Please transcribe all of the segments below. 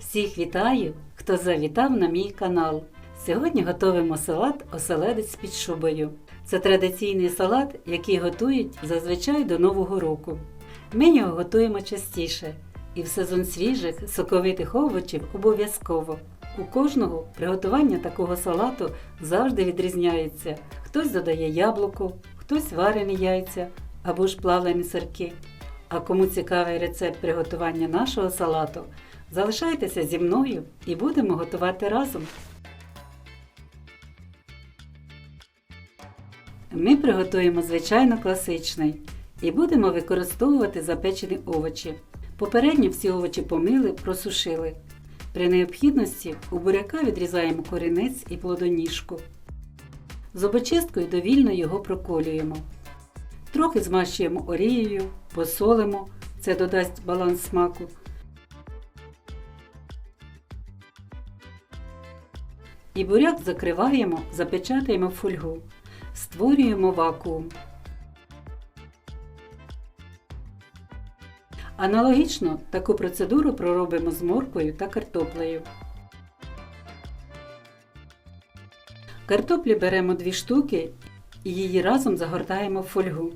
Всіх вітаю, хто завітав на мій канал. Сьогодні готуємо салат оселедець під шубою. Це традиційний салат, який готують зазвичай до Нового року. Ми його готуємо частіше, і в сезон свіжих, соковитих овочів обов'язково. У кожного приготування такого салату завжди відрізняється. Хтось додає яблуко, хтось варені яйця або ж плавлені сирки. А кому цікавий рецепт приготування нашого салату, залишайтеся зі мною і будемо готувати разом. Ми приготуємо звичайно класичний і будемо використовувати запечені овочі. Попередньо всі овочі помили, просушили. При необхідності у буряка відрізаємо корінець і плодоніжку. Зубочисткою довільно його проколюємо. Трохи змащуємо олією, посолимо, це додасть баланс смаку. І буряк закриваємо, запечатаємо в фольгу. Створюємо вакуум. Аналогічно таку процедуру проробимо з морквою та картоплею. Картоплі беремо 2 штуки і її разом загортаємо в фольгу.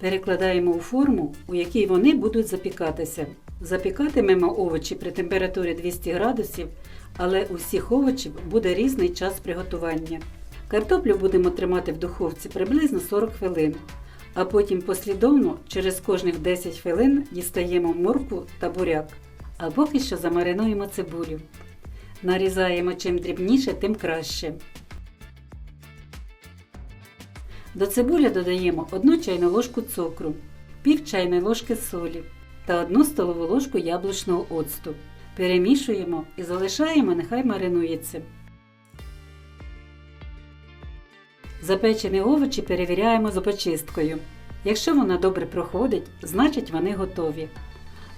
Перекладаємо у форму, у якій вони будуть запікатися. Запікатимемо овочі при температурі 200 градусів, але у всіх овочів буде різний час приготування. Картоплю будемо тримати в духовці приблизно 40 хвилин, а потім послідовно через кожних 10 хвилин дістаємо моркву та буряк. А поки що замаринуємо цибулю. Нарізаємо чим дрібніше, тим краще. До цибулі додаємо 1 чайну ложку цукру, пів чайної ложки солі та 1 столову ложку яблучного оцту. Перемішуємо і залишаємо, нехай маринується. Запечені овочі перевіряємо зубочисткою. Якщо вона добре проходить, значить вони готові.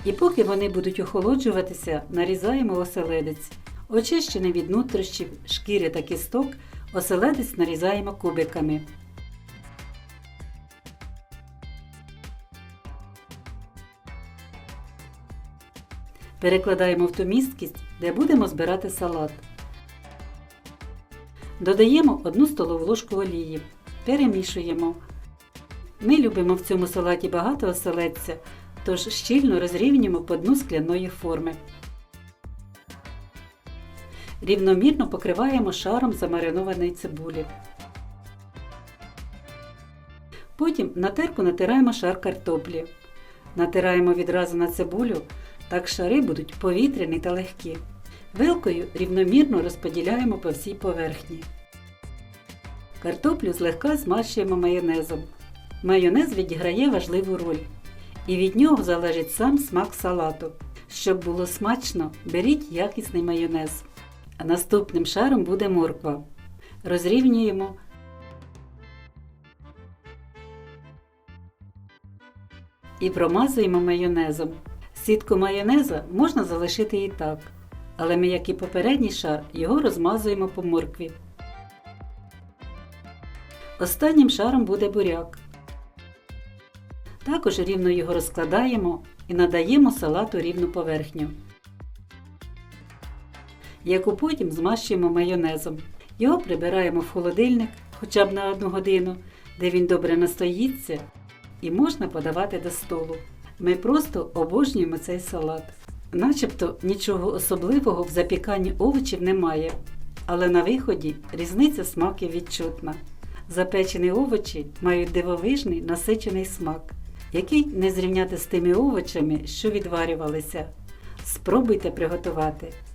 І поки вони будуть охолоджуватися, нарізаємо оселедець. Очищений від нутрощів, шкіри та кісток, оселедець нарізаємо кубиками. Перекладаємо в ту місткість, де будемо збирати салат. Додаємо 1 столову ложку олії. Перемішуємо. Ми любимо в цьому салаті багато оселедця, тож щільно розрівнюємо по дну скляної форми. Рівномірно покриваємо шаром замаринованої цибулі. Потім на терку натираємо шар картоплі. Натираємо відразу на цибулю, так шари будуть повітряні та легкі. Вилкою рівномірно розподіляємо по всій поверхні. Картоплю злегка змащуємо майонезом. Майонез відіграє важливу роль. І від нього залежить сам смак салату. Щоб було смачно, беріть якісний майонез. А наступним шаром буде морква. Розрівнюємо. І промазуємо майонезом. Сітку майонеза можна залишити і так, але ми, як і попередній шар, його розмазуємо по моркві. Останнім шаром буде буряк. Також рівно його розкладаємо і надаємо салату рівну поверхню, яку потім змащуємо майонезом. Його прибираємо в холодильник хоча б на одну годину, де він добре настоїться і можна подавати до столу. Ми просто обожнюємо цей салат. Начебто нічого особливого в запіканні овочів немає, але на виході різниця смаків відчутна. Запечені овочі мають дивовижний насичений смак, який не зрівняти з тими овочами, що відварювалися. Спробуйте приготувати,